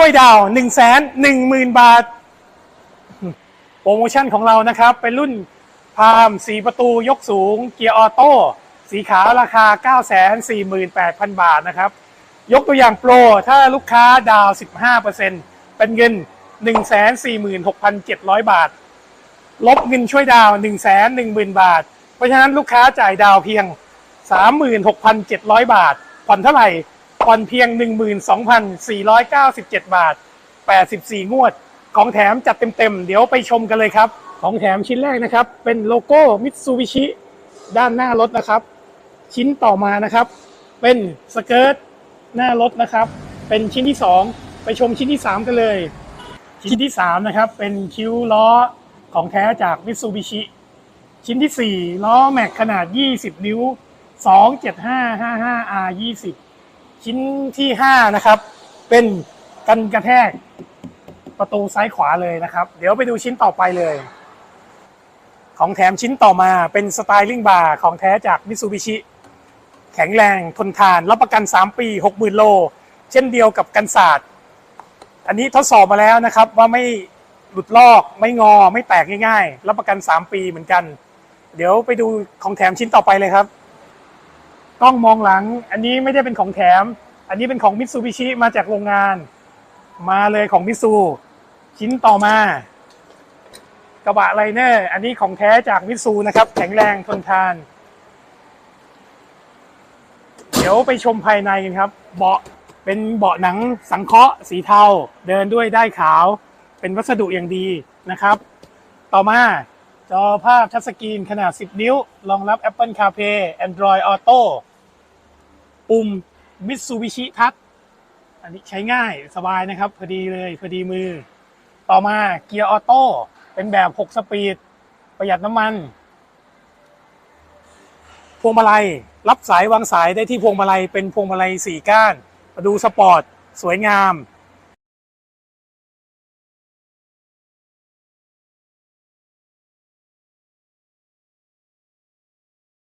ช่วยดาว1 1 0 0 0 0 บาท โปรโมชั่นของเรานะครับ เป็นรุ่นพาม4ประตูยกสูง เกียร์ออโต้สีขาวราคา 948,000 บาทนะครับ ยกตัวอย่างโปร ถ้าลูกค้าดาว 15%เป็นเงิน 146,700 บาท ลบเงินช่วยดาว 1 1 0 0 0 0 บาท เพราะฉะนั้นลูกค้าจ่ายดาวเพียง 36,700 บาท ผ่อนเท่าไหร่ ผ่อนเพียง 12,497 บาท 84 งวด ของแถมจัดเต็มๆ เดี๋ยวไปชมกันเลยครับ ของแถมชิ้นแรกนะครับ เป็นโลโก้มิตซูบิชิด้านหน้ารถนะครับ ชิ้นต่อมานะครับ เป็นสเกิร์ตหน้ารถนะครับ เป็นชิ้นที่ 2 ไปชมชิ้นที่ 3 กันเลย ชิ้นที่ 3 นะครับ เป็นคิ้วล้อของแท้จากมิตซูบิชิชิ้นที่ 4 ล้อแม็กขนาด 20 นิ้ว 27555R 20 ชิ้นที่5นะครับ เป็นกันกระแทกประตูซ้ายขวาเลยนะครับ เดี๋ยวไปดูชิ้นต่อไปเลย ของแถมชิ้นต่อมาเป็นสไตลิ่งบาร์ของแท้จากมิ t ซูบิชิแข็งแรงทนทานรับประกัน 3 ปี 60,000 โล เช่นเดียวกับกันศาสตร์ อันนี้ทดสอบมาแล้วนะครับว่าไม่หลุดลอกไม่งอไม่แตกง่ายๆ รับประกัน 3 ปีเหมือนกัน เดี๋ยวไปดูของแถมชิ้นต่อไปเลยครับ กล้องมองหลัง อันนี้ไม่ได้เป็นของแถม อันนี้เป็นของมิ t ซูบิชิมาจากโรงงาน มาเลยของมิ t ซูชิ้นต่อมากระบะไลเนอร์ อันนี้ของแท้จากมิตซูนะครับ แข็งแรงทนทาน เดี๋ยวไปชมภายในกันครับ เบาะเป็นเบาะหนังสังเคราะห์สีเทา เดินด้วยได้ขาว เป็นวัสดุอย่างดีนะครับ ต่อมาจอภาพทัชสกรีนขนาด 10 นิ้ว รองรับ Apple CarPlay Android Auto ปุ่มมิตซูบิชิทัชอันนี้ใช้ง่ายสบายนะครับพอดีเลยพอดีมือ ต่อมาเกียร์ออโต้เป็นแบบ 6 สปีด ประหยัดน้ำมัน พวงมาลัย รับสายวางสายได้ที่พวงมาลัยเป็นพวงมาลัย 4 ก้าน มาดูสปอร์ต สวยงาม